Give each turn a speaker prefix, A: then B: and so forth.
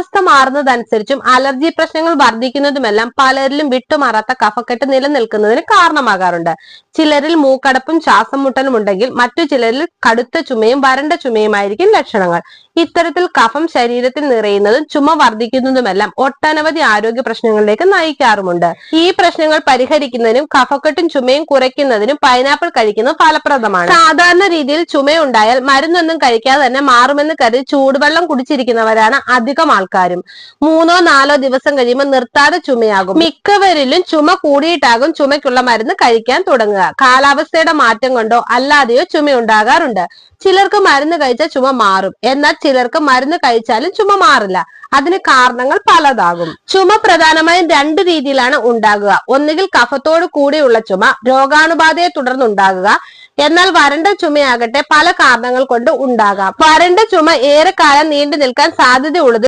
A: കാലാവസ്ഥ മാറുന്നതനുസരിച്ചും അലർജി പ്രശ്നങ്ങൾ വർദ്ധിക്കുന്നതുമെല്ലാം പലരിലും വിട്ടുമാറാത്ത കഫക്കെട്ട് നിലനിൽക്കുന്നതിന് കാരണമാകാറുണ്ട്. ചിലരിൽ മൂക്കടപ്പും ശ്വാസം മുട്ടലും ഉണ്ടെങ്കിൽ മറ്റു ചിലരിൽ കടുത്ത ചുമയും വരണ്ട ചുമയുമായിരിക്കും ലക്ഷണങ്ങൾ. ഇത്തരത്തിൽ കഫം ശരീരത്തിൽ നിറയുന്നതും ചുമ വർദ്ധിക്കുന്നതുമെല്ലാം ഒട്ടനവധി ആരോഗ്യ പ്രശ്നങ്ങളിലേക്ക് നയിക്കാറുമുണ്ട്. ഈ പ്രശ്നങ്ങൾ പരിഹരിക്കുന്നതിനും കഫക്കെട്ടും ചുമയും കുറയ്ക്കുന്നതിനും പൈനാപ്പിൾ കഴിക്കുന്നത് ഫലപ്രദമാണ്. സാധാരണ രീതിയിൽ ചുമയുണ്ടായാൽ മരുന്നൊന്നും കഴിക്കാതെ തന്നെ മാറുമെന്ന് കരുതി ചൂടുവെള്ളം കുടിച്ചിരിക്കുന്നവരാണ് അധികം ആൾക്കാരും. മൂന്നോ നാലോ ദിവസം കഴിയുമ്പോൾ നിർത്താതെ ചുമയാകും. മിക്കവരിലും ചുമ കൂടിയിട്ടാകും ചുമയ്ക്കുള്ള മരുന്ന് കഴിക്കാൻ തുടങ്ങുക. കാലാവസ്ഥയുടെ മാറ്റം കൊണ്ടോ അല്ലാതെയോ ചുമയുണ്ടാകാറുണ്ട്. ചിലർക്ക് മരുന്ന് കഴിച്ചാൽ ചുമ മാറും. എന്നാൽ ചിലർക്ക് മരുന്ന് കഴിച്ചാലും ചുമ മാറില്ല. അതിന് കാരണങ്ങൾ പലതാകും. ചുമ പ്രധാനമായും രണ്ട് രീതിയിലാണ് ഉണ്ടാകുക. ഒന്നുകിൽ കഫത്തോട് കൂടിയുള്ള ചുമ രോഗാണുബാധയെ തുടർന്നുണ്ടാകുക. എന്നാൽ വരണ്ട ചുമയാകട്ടെ പല കാരണങ്ങൾ കൊണ്ട് ഉണ്ടാകാം. വരണ്ട ചുമ ഏറെക്കാലം നീണ്ടു നിൽക്കാൻ സാധ്യതയുള്ളത്